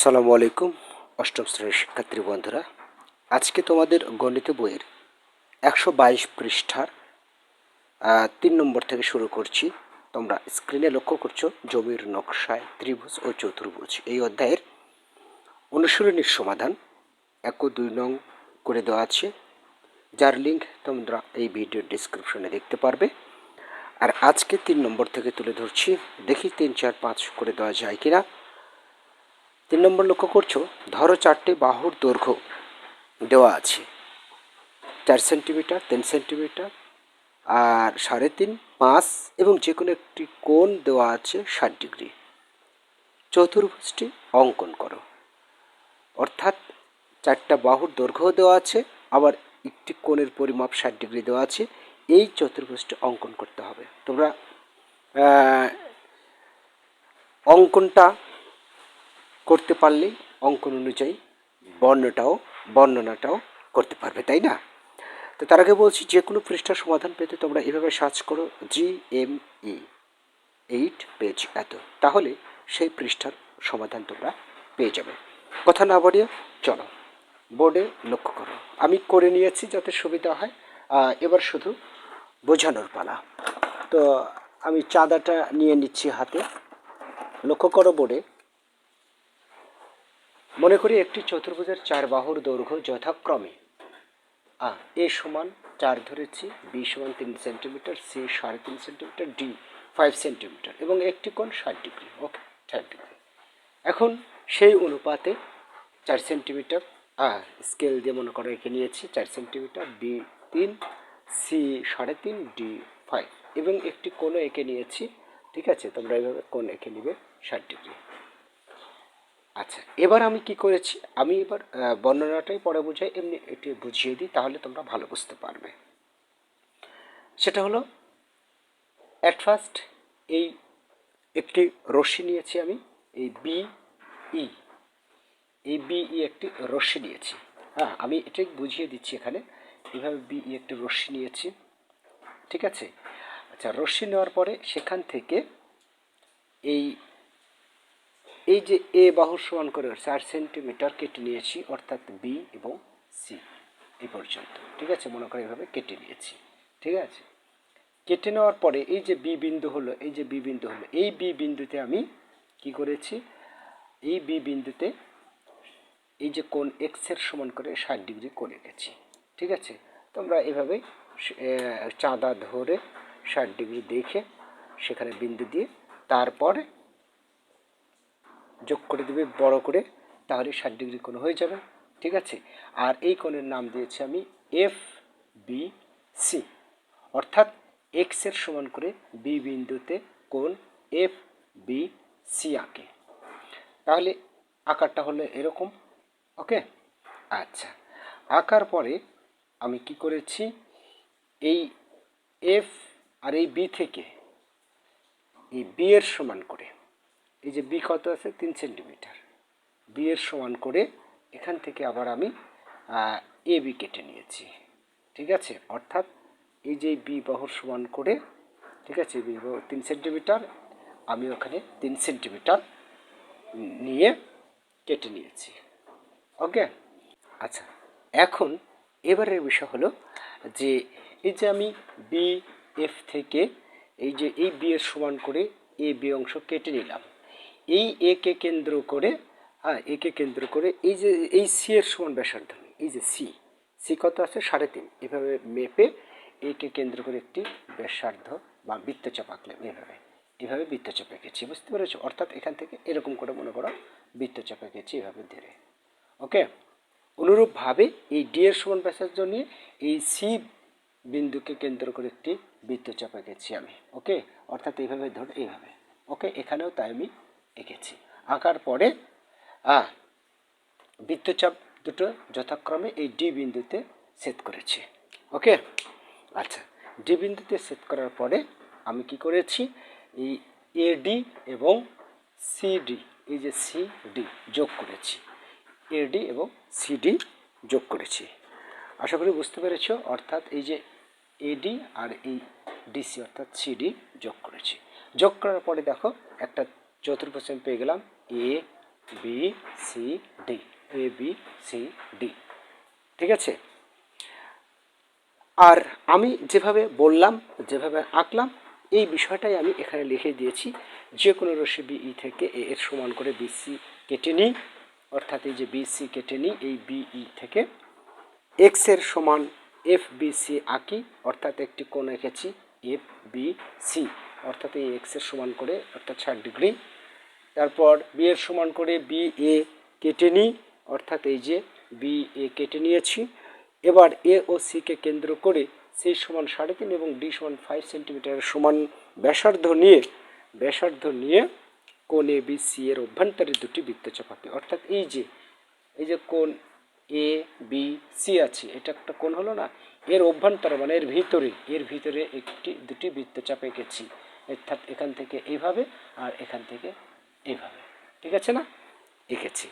সালামু আলাইকুম, অষ্টম শ্রেণির শিক্ষার্থী বন্ধুরা। আজকে তোমাদের গণিত বইয়ের একশো বাইশ পৃষ্ঠার তিন নম্বর থেকে শুরু করছি। তোমরা স্ক্রিনে লক্ষ্য করছ, জমির নকশায় ত্রিভুজ ও চতুর্ভুজ। এই অধ্যায়ের অনুশীলনীর সমাধান এক ও দুই নং করে দেওয়া আছে। যার লিঙ্ক তোমরা এই ভিডিওর ডিসক্রিপশনে দেখতে পারবে। আর আজকে তিন নম্বর থেকে তুলে ধরছি। দেখি তিন, চার, পাঁচ করে দেওয়া যায় কিনা। তিন নম্বর লক্ষ্য করছ? ধরো চারটে বাহুর দৈর্ঘ্য দেওয়া আছে। চার সেন্টিমিটার, তিন সেন্টিমিটার আর সাড়ে তিন, পাঁচ এবং যে কোনো একটি কোণ দেওয়া আছে ষাট ডিগ্রি। চতুর্ভুজটি অঙ্কন করো। অর্থাৎ চারটা বাহুর দৈর্ঘ্য দেওয়া আছে, আবার একটি কোণের পরিমাপ ষাট ডিগ্রি দেওয়া আছে। এই চতুর্ভুজটি অঙ্কন করতে হবে। তোমরা অঙ্কনটা করতে পারলেই অঙ্কন অনুযায়ী বর্ণটাও, বর্ণনাটাও করতে পারবে, তাই না? তো তার আগে বলছি যে কোনো পৃষ্ঠার সমাধান পেতে তোমরা এভাবে সার্চ করো, G M E, eight page এত। তাহলে সেই পৃষ্ঠার সমাধান তোমরা পেয়ে যাবে। কথা না বাড়িয়ে চলো, বোর্ডে লক্ষ্য করো। আমি করে নিয়েছি যাতে সুবিধা হয়। এবার শুধু বোঝানোর পালা। তো আমি চাঁদাটা নিয়ে নিচ্ছি হাতে। লক্ষ্য করো বোর্ডে মনে করি একটি চতুর্ভুজের চার বাহুর দৈর্ঘ্য যথাক্রমে। আ, এ সমান চার ধরেছি, বি সমান তিন সেন্টিমিটার, সি সাড়ে তিন সেন্টিমিটার, ডি ফাইভ সেন্টিমিটার এবং একটি কোণ ষাট ডিগ্রি, ওকে, ষাট ডিগ্রি। এখন সেই অনুপাতে চার সেন্টিমিটার, আ, স্কেল দিয়ে মনে করো এঁকে নিয়েছি, চার সেন্টিমিটার বি তিন, সি সাড়ে তিন, ডি ফাইভ এবং একটি কোণও এঁকে নিয়েছি, ঠিক আছে? তোমরা এইভাবে কোণ এঁকে নিবে ষাট ডিগ্রি। আচ্ছা এবার আমি কি করেছি? আমি এবার বর্ণনাটাই পরে বুঝাই, এমনি এটি বুঝিয়ে দিই, তাহলে তোমরা ভালো বুঝতে পারবে। সেটা হলো অ্যাট ফার্স্ট এই একটি রশ্মি নিয়েছি আমি, এই বি ই এই বি ই একটি রশ্মি নিয়েছি। হ্যাঁ আমি এটাই বুঝিয়ে দিচ্ছি এখানে এভাবে বি ই একটি রশ্মি নিয়েছি, ঠিক আছে? আচ্ছা রশ্মি নেওয়ার পরে সেখান থেকে এই এই যে এ বাহুর সমান করে চার সেন্টিমিটার কেটে নিয়েছি, অর্থাৎ বি এবং সি এই পর্যন্ত। ঠিক আছে? মনে করে এভাবে কেটে নিয়েছি। ঠিক আছে? কেটে নেওয়ার পরে এই যে বি বিন্দু হলো, এই যে বি বিন্দু হলো, এই বি বিন্দুতে আমি কি করেছি? এই বি বিন্দুতে এই যে কোন এক্সের সমান করে ষাট ডিগ্রি করে গেছি। ঠিক আছে? তোমরা এভাবে চাঁদা ধরে ষাট ডিগ্রি দেখে সেখানে বিন্দু দিয়ে তারপরে যোগ করে দেবে, বড় করে, তাহলে ষাট ডিগ্রি কোণ হয়ে যাবে, ঠিক আছে? আর এই কোণের নাম দিয়েছি আমি এফ বি সি অর্থাৎ এক্সের সমান করে বি বিন্দুতে কোণ এফ বি সি আঁকে। তাহলে আকারটা হলো এরকম, ওকে? আচ্ছা আঁকার পরে আমি কি করেছি? এই এফ আর এই বি থেকে, এই বি এর সমান করে এই যে বি কত আছে? তিন সেন্টিমিটার। বি এর সমান করে এখান থেকে আবার আমি এ বি কেটে নিয়েছি। ঠিক আছে? অর্থাৎ এই যে বি বাহুর সমান করে, ঠিক আছে? বি তিন সেন্টিমিটার, আমি ওখানে তিন সেন্টিমিটার নিয়ে কেটে নিয়েছি। ওকে? আচ্ছা এখন এবারের বিষয় হলো যে এই যে আমি বি, এফ থেকে এই যে এই বি এর সমান করে এ বি অংশ কেটে নিলাম। এই একে কেন্দ্র করে হ্যাঁ একে কেন্দ্র করে এই যে, এই সি এর সমান ব্যাসার্ধ, এই যে সি সি কত আছে? সাড়ে তিন। এভাবে মেপে একে কেন্দ্র করে একটি ব্যাসার্ধ বা বৃত্তচাপ আঁকলাম এভাবে। এভাবে বৃত্তচাপ এঁকেছি, বুঝতে পেরেছ? অর্থাৎ এখান থেকে এরকম করে মনে করো বৃত্তচাপ এঁকেছি এভাবে ধীরে। ওকে? অনুরূপভাবে এই ডি এর সমান ব্যাসার্ধ নিয়ে এই সি বিন্দুকে কেন্দ্র করে একটি বৃত্তচাপ এঁকেছি আমি। ওকে? অর্থাৎ এইভাবে ধর, এইভাবে। ওকে? এখানেও তাই আমি এঁকেছি। আঁকার পরে বৃত্তচাপ দুটো যথাক্রমে এই ডি বিন্দুতে সেট করেছি। ওকে? আচ্ছা ডি বিন্দুতে সেট করার পরে আমি কি করেছি? এই এডি এবং সিডি এই যে সিডি যোগ করেছি। এডি এবং সিডি যোগ করেছি। আশা করি বুঝতে পেরেছ, অর্থাৎ এই যে এডি আর এই ডিসি অর্থাৎ সিডি যোগ করেছি। যোগ করার পরে দেখো, একটা চতুর্ভুজ পেয়ে গেলাম A B C D A B C D ঠিক আছে? আর আমি যেভাবে বললাম, যেভাবে আঁকলাম, এই বিষয়টাই আমি এখানে লিখে দিয়েছি। যে কোনো রশ্মি ই থেকে এ এর সমান করে বিসি কেটে নিই। অর্থাৎ এই যে বিসি কেটে নিই, এই বিই থেকে এক্সের সমান এফ বি সি আঁকি। অর্থাৎ একটি কোণ এঁকেছি এফ বি সি অর্থাৎ এই এক্সের সমান করে, অর্থাৎ ষাট ডিগ্রি তারপর বি এর সমান করে বি এ কেটে নিই, অর্থাৎ এই যে বি এ কেটে নিয়েছি। এবার এ ও সিকে কেন্দ্র করে সি সমান সাড়ে তিন এবং ডি সমান ফাইভ সেন্টিমিটারের সমান ব্যাসার্ধ নিয়ে ব্যাসার্ধ নিয়ে কোন এ বি সি এর অভ্যন্তরে দুটি বৃত্তচাপ আঁকি অর্থাৎ এই যে এই যে কোন এ বি সি আছে, এটা একটা কোন হলো না, এর অভ্যন্তরে মানে এর ভিতরে এর ভিতরে একটি, দুটি বৃত্তচাপ এঁকেছি অর্থাৎ এখান থেকে এইভাবে আর এখান থেকে এইভাবে, ঠিক আছে না? এঁকেছি।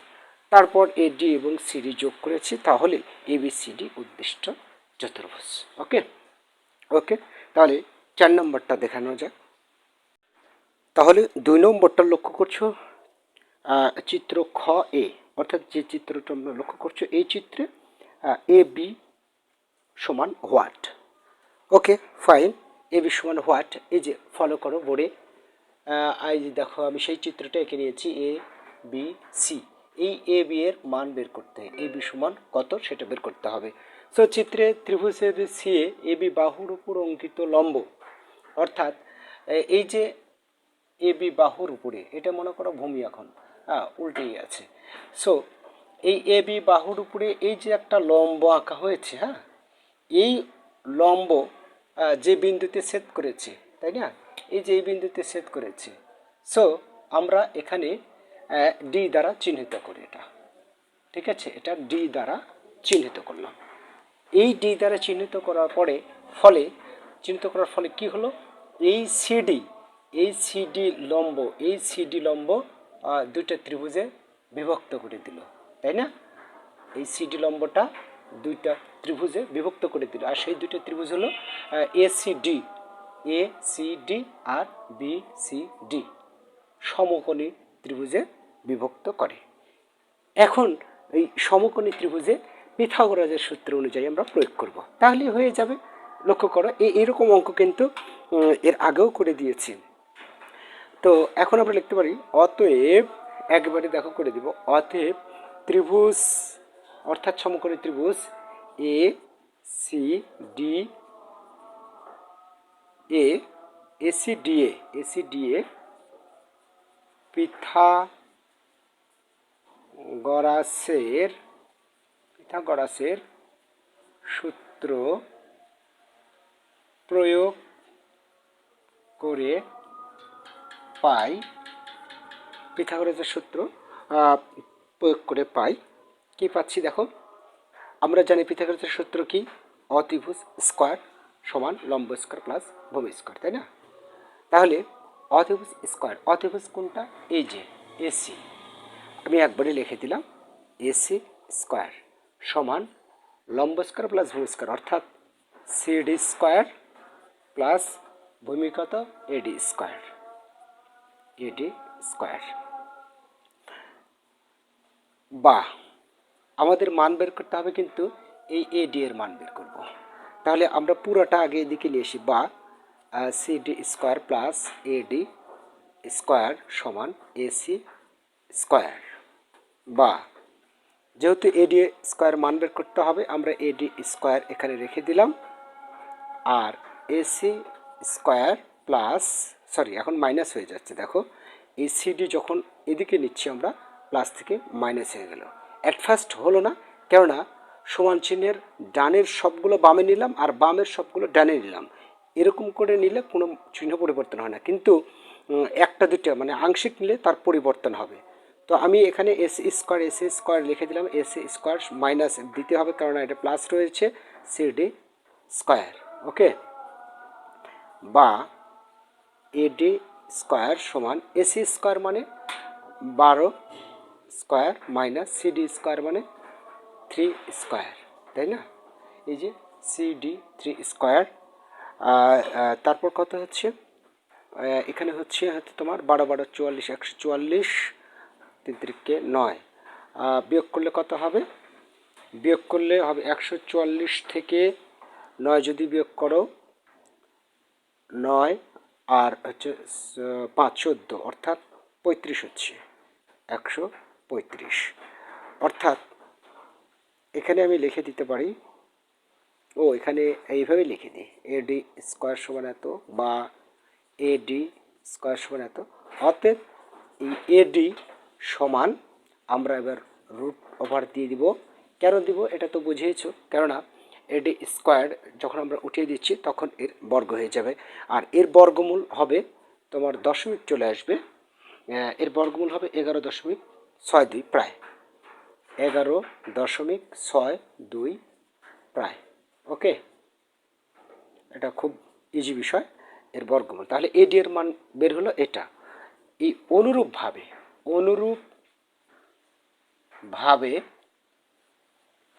তারপর এ ডি এবং সিডি যোগ করেছি, তাহলে এ বি সিডি উদ্দিষ্ট চতুর্ভুজ ওকে ওকে তাহলে চার নম্বরটা দেখানো যাক। তাহলে দুই নম্বরটা লক্ষ্য করছ? চিত্র খ এ অর্থাৎ যে চিত্রটা আমরা লক্ষ্য করছ, এই চিত্রে এ বি সমান what? Okay fine A B সমান হোয়াট? এই যে ফলো করো, বোর্ডে যে দেখো, আমি সেই চিত্রটা এঁকে নিয়েছি এ বি সি এই এ বি এর মান বের করতে এ বি সমান কত সেটা বের করতে হবে। সো চিত্রে ত্রিভুজ A C A A B বাহুর উপর অঙ্কিত লম্ব। অর্থাৎ এই যে এ বি বাহুর উপরে, এটা মনে করো ভূমি এখন। হ্যাঁ উল্টেই আছে। সো এই এ বি বাহুর উপরে এই যে একটা লম্ব আঁকা হয়েছে হ্যাঁ? এই লম্ব যে বিন্দুতে ছেদ করেছে, তাই না? এই যে এই বিন্দুতে ছেদ করেছে। সো আমরা এখানে ডি দ্বারা চিহ্নিত করি এটা। ঠিক আছে? এটা ডি দ্বারা চিহ্নিত করলাম। এই ডি দ্বারা চিহ্নিত করার পরে, ফলে, চিহ্নিত করার ফলে কি হলো? এই সিডি এই সিডি লম্ব, এই সিডি লম্ব দুইটা ত্রিভুজে বিভক্ত করে দিল। তাই না? এই সিডি লম্বটা দুইটা ত্রিভুজে বিভক্ত করে দিল। আর সেই দুইটা ত্রিভুজ হলো, A C D A C D R B C D সমকোণী ত্রিভুজে বিভক্ত করে। এখন এই সমকোণী ত্রিভুজে পিথাগোরাসের সূত্র অনুযায়ী আমরা প্রয়োগ করব। তাহলে হয়ে যাবে। লক্ষ্য করো এই এরকম অঙ্ক কিন্তু এর আগেও করে দিয়েছি। তো এখন আমরা লিখতে পারি, অতএব, একবারে দেখো করে দিব, অতএব ত্রিভুজ, অর্থাৎ সমকোণী ত্রিভুজ A C D A AC DA AC DA পিথাগোরাসের পিথাগোরাসের সূত্র প্রয়োগ করে পাই পিথাগোরাসের সূত্র প্রয়োগ করে পাই। কি পাচ্ছি দেখো? আমরা জানি পিথাগোরাসের সূত্র কি? অতিভুজ স্কোয়ার সমান লম্ব স্কোয়ার প্লাস ভূমি স্কোয়ার, তাই না? তাহলে অতিভুজ স্কোয়ার অতিভুজ কোনটা? এই যে, এসি। আমি একবারে লিখে দিলাম, এসি স্কোয়ার সমান লম্ব স্কোয়ার প্লাস ভূমি স্কোয়ার, অর্থাৎ সিডি স্কোয়ার প্লাস ভূমি কত? AD square AD square. বা আমাদের মান বের করতে হবে কিন্তু এই এডি এর মান বের করব। তাহলে আমরা পুরোটা আগে এদিকে নিয়ে আসি, বা CD square plus AD square সমান এসি স্কোয়ার বা, যেহেতু এডি স্কোয়ার মান বের করতে হবে, আমরা এডি স্কোয়ার এখানে রেখে দিলাম। আর এসি স্কোয়ার প্লাস সরি এখন মাইনাস হয়ে যাচ্ছে, দেখো। এই সিডি যখন এদিকে নিচ্ছি আমরা প্লাস থেকে মাইনাস হয়ে গেল। অ্যাট ফার্স্ট হলো না, কেননা সমান চিহ্নের ডানের সবগুলো বামে নিলাম আর বামের সবগুলো ডানে নিলাম। এরকম করে নিলে কোনো চিহ্ন পরিবর্তন হয় না। কিন্তু একটা দুটো মানে আংশিক নিলে তার পরিবর্তন হবে। তো আমি এখানে এস স্কোয়ার এস স্কোয়ার লিখে দিলাম। এস স্কোয়ার মাইনাস দিতে হবে কারণ এটা প্লাস রয়েছে সিডি স্কোয়ার, ওকে? বা এডি স্কোয়ার সমান এসি স্কোয়ার মানে বারো স্কোয়ার মাইনাস সিডি স্কোয়ার মানে থ্রি স্কোয়ার তাই না? এই যে সিডি থ্রি স্কোয়ার তারপর কত হচ্ছে? এখানে হচ্ছে হচ্ছে তোমার বারো বারো চুয়াল্লিশ, একশো চুয়াল্লিশ, তিন তিরিখকে নয়। বিয়োগ করলে কত হবে? বিয়োগ করলে হবে একশো চুয়াল্লিশ থেকে নয় যদি বিয়োগ করো, নয়, আর হচ্ছে পাঁচ চোদ্দ, অর্থাৎ পঁয়ত্রিশ হচ্ছে, একশো পঁয়ত্রিশ। অর্থাৎ এখানে আমি লিখে দিতে পারি। ও, এখানে এইভাবে লিখে দিই। এডি স্কোয়ার সমান এত বা এডি স্কোয়ার সমান এত। অতএব এই এডি সমান আমরা এবার রুট ওভার দিয়ে দিব। কেন দিব? এটা তো বুঝিয়েছো। কেননা এডি স্কোয়ার যখন আমরা উঠিয়ে দিচ্ছি, তখন এর বর্গ হয়ে যাবে। আর এর বর্গমূল হবে তোমার দশমিক চলে আসবে। এর বর্গমূল হবে এগারো দশমিক ছয় দুই প্রায়। এগারো দশমিক ছয় দুই প্রায়। ওকে? এটা খুব ইজি বিষয় এর বর্গমূল। তাহলে এডি এর মান বের হলো এটা। এই অনুরূপভাবে অনুরূপ ভাবে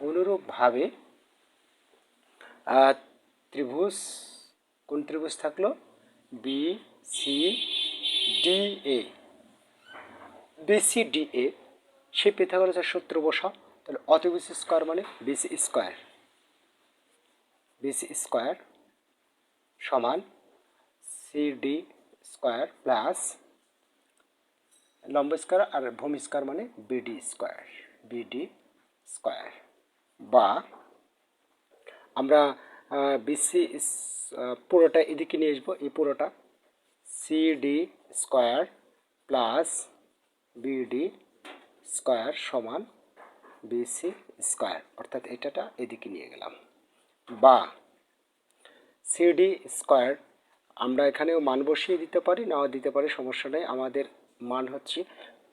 অনুরূপভাবে আহ, ত্রিভুজ কোন ত্রিভুজ থাকল? B C D A BCDA সেই পিথাগোরাসের সূত্র বসা, তাহলে অতিবিসি স্কোয়ার মানে বিসি স্কোয়ার বিসি স্কোয়ার সমান সিডি স্কোয়ার প্লাস লম্ব স্কোয়ার আর ভূমি স্কোয়ার মানে বিডি স্কোয়ার বিডি স্কোয়ার বা আমরা বিসি পুরোটা এদিকে নিয়ে আসব, এই পুরোটা CD square plus BD square সমান বিসি স্কোয়ার, অর্থাৎ এটাটা এদিকে নিয়ে গেলাম। বা, সিডি স্কোয়ার, আমরা এখানেও মান বসিয়ে দিতে পারি, নাও দিতে পারি, সমস্যা নেই। আমাদের মান হচ্ছে,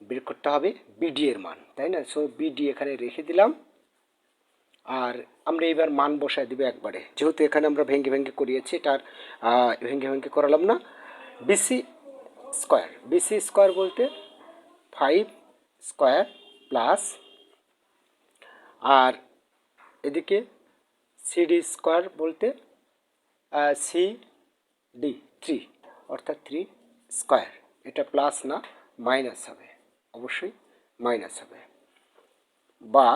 বের করতে হবে বিডি এর মান, তাই না? সো বিডি এখানে রেখে দিলাম। আর আমরা এবার মান বসায় দিব একবারে। যেহেতু এখানে আমরা ভেঙ্গে ভেঙ্গে করিয়েছি, এটার ভেঙ্গে ভেঙ্গে করালাম না। বিসি স্কোয়ার বিসি স্কোয়ার বলতে ফাইভ স্কোয়ার প্লাস আর এদিকে সিডি স্কোয়ার বলতে সি ডি থ্রি, অর্থাৎ থ্রি স্কোয়ার। এটা প্লাস না, মাইনাস হবে। অবশ্যই মাইনাস হবে। বা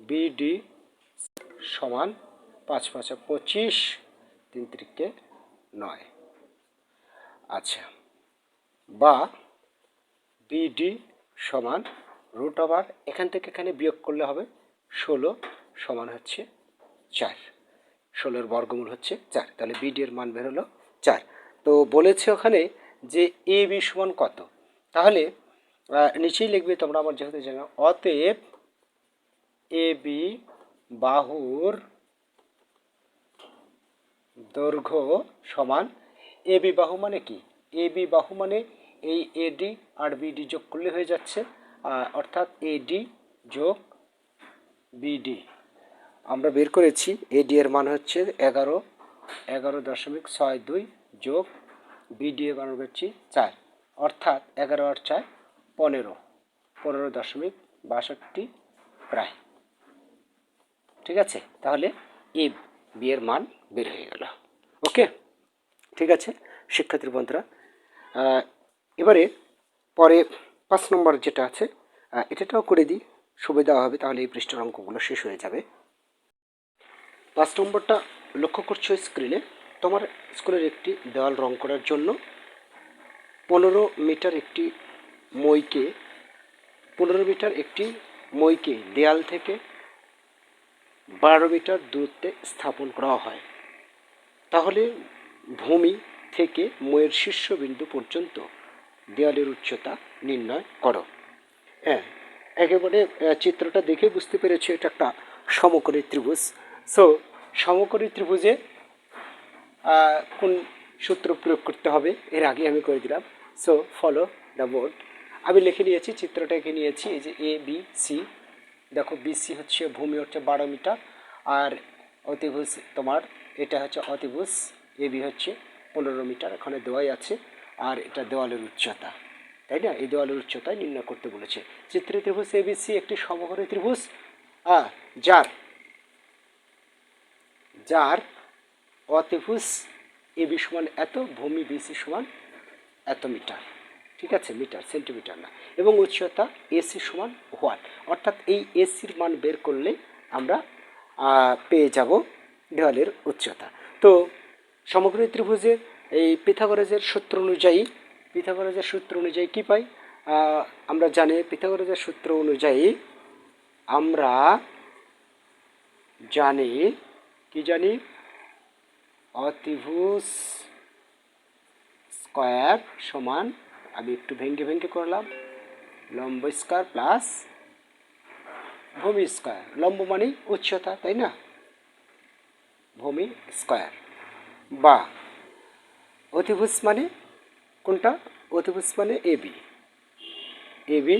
বিডি সমান পাঁচ পাঁচা পঁচিশ তিন তিরিকে নয়। আচ্ছা বা বিডি সমান রুট ওভার এখান থেকে এখানে বিয়োগ করলে হবে ষোলো সমান হচ্ছে চার। ষোলোর বর্গমূল হচ্ছে চার। তাহলে বিডি এর মান বের হলো চার। তো বলেছে ওখানে যে এ বি সমান কত? তাহলে নিচেই লিখবে তোমরা আমার যেহেতু জানো, অতএব এ বি বাহুর দৈর্ঘ্য সমান এ বি বাহু মানে কি? এ বি বাহু মানে এই এডি আর বিডি যোগ করলে হয়ে যাচ্ছে অর্থাৎ এডি যোগ বিডি আমরা বের করেছি এডি এর মান হচ্ছে এগারো এগারো দশমিক ছয় দুই যোগ বিডি এর মান হচ্ছে চার, অর্থাৎ এগারো আর চার পনেরো পনেরো দশমিক বাষট্টি প্রায়। ঠিক আছে? তাহলে এ বি এর মান বের হয়ে গেল। ওকে? ঠিক আছে? শিক্ষার্থী বন্ধুরা এবারে পরে পাঁচ নম্বর যেটা আছে এটাটাও করে দিই। সুবিধা হবে, তাহলে এই পৃষ্ঠের অঙ্কগুলো শেষ হয়ে যাবে। পাঁচ নম্বরটা লক্ষ্য করছ স্ক্রিনে তোমার স্কুলের একটি দেওয়াল রং করার জন্য পনেরো মিটার একটি মইকে, পনেরো মিটার একটি মইকে দেয়াল থেকে বারো মিটার দূরত্বে স্থাপন করা হয়। তাহলে ভূমি থেকে ময়ের শীর্ষবিন্দু পর্যন্ত দেয়ালের উচ্চতা নির্ণয় করো। হ্যাঁ একেবারে চিত্রটা দেখে বুঝতে পেরেছি এটা একটা সমকোণী ত্রিভুজ। সো সমকোণী ত্রিভুজে কোন সূত্র প্রয়োগ করতে হবে এর আগে আমি করে দিলাম। সো ফলো দ্য বোর্ড আমি লিখে নিয়েছি, চিত্রটা এঁকে নিয়েছি, এই যে এ বি সি দেখো বিসি হচ্ছে ভূমি হচ্ছে বারো মিটার, আর অতিভুজ তোমার, এটা হচ্ছে অতিভুজ এ বি হচ্ছে পনেরো মিটার, এখানে দেওয়াই আছে। আর এটা দেওয়ালের উচ্চতা। তাই না? এই দেওয়ালের উচ্চতা নির্ণয় করতে বলেছে। চিত্রে ত্রিভুজ এবিসি একটি সমকোণী ত্রিভুজ। যার। যার অতিভুজ এ বি সমান এত, ভূমি বিসি সমান এত মিটার। ঠিক আছে? মিটার, সেন্টিমিটার না। এবং উচ্চতা এসি সমান ওয়ান অর্থাৎ এই এসির মান বের করলে আমরা পেয়ে যাব দেওয়ালের উচ্চতা। তো, সমগ্র ত্রিভুজের এই পিথাগোরাসের সূত্র অনুযায়ী, পিথাগোরাসের সূত্র অনুযায়ী কি পাই? আমরা জানি পিথাগোরাসের সূত্র অনুযায়ী আমরা জানি, কি জানি? অতিভুজ স্কোয়ার সমান, আমি একটু ভেঙ্গে ভেঙ্গে করলাম, লম্ব স্কোয়ার প্লাস ভূমি স্কোয়ার। লম্ব মানে উচ্চতা, তাই না? ভূমি স্কোয়ার। বা অতিভুজ মানে কোনটা? অতিভুজ মানে A B A B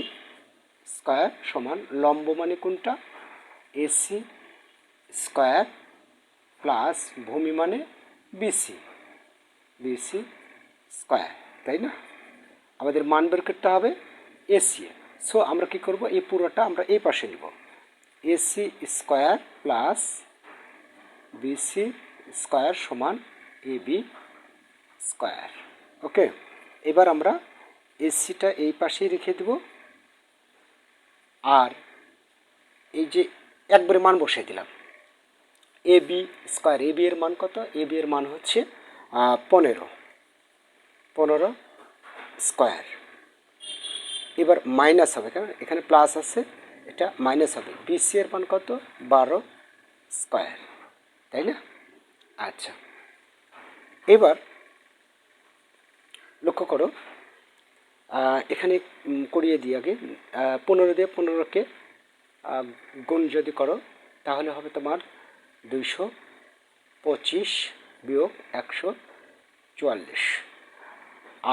square সমান লম্ব মানে কোনটা? এসি স্কোয়ার প্লাস ভূমি মানে বিসি বিসি স্কোয়ার, তাই না? আমাদের মান বের করতে হবে এসি সো আমরা কি করব? এই পুরোটা আমরা এই পাশে নিব। AC square plus BC square সমান এ বি স্কোয়ার। ওকে এবার আমরা এসিটা এই পাশেই রেখে দেব। আর এই যে একবারে মান বসিয়ে দিলাম। A B square A B এর মান কত? এ বি এর মান হচ্ছে পনেরো। পনেরো স্কোয়ার। এবার মাইনাস হবে কারণ এখানে প্লাস আছে, এটা মাইনাস হবে। বিসি এর মান কত? বারো স্কোয়ার। তাই না? আচ্ছা। এবার লক্ষ্য করো এখানে করিয়ে দিই আগে পনেরো দিয়ে পনেরোকে গুণ যদি করো, তাহলে হবে তোমার দুইশো পঁচিশ বিয়োগ একশো চুয়াল্লিশ।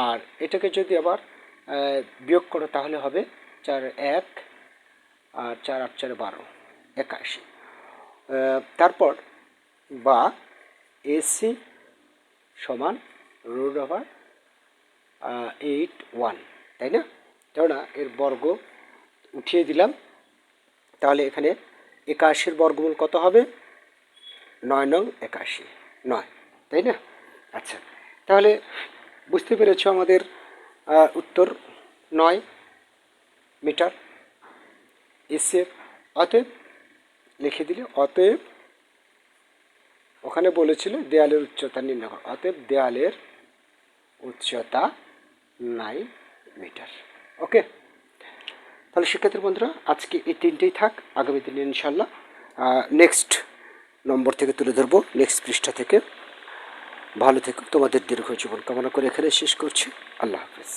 আর এটাকে যদি আবার বিয়োগ করো, তাহলে হবে চার এক আর চার আট চার বারো, একাশি। তারপর বা এসি সমান রুট ওভার এইট ওয়ান তাই না? কেননা এর বর্গ উঠিয়ে দিলাম। তাহলে এখানে একাশির বর্গমূল কত হবে? নয় নং একাশি। নয়, তাই না? আচ্ছা তাহলে বুঝতে পেরেছ আমাদের উত্তর নয় মিটার। এসের অতএব লিখে দিলে, অতএব ওখানে বলেছিল দেয়ালের উচ্চতা নির্ণয় অতএব দেয়ালের উচ্চতা নাইন মিটার ওকে তাহলে শিক্ষার্থী বন্ধুরা, আজকে এই তিনটেই থাক। আগামী দিনে ইনশাল্লাহ নেক্সট নম্বর থেকে তুলে ধরবো। নেক্সট পৃষ্ঠা থেকে। ভালো থেকো। তোমাদের দীর্ঘ জীবন কামনা করে এখানে শেষ করছি। আল্লাহ হাফিজ।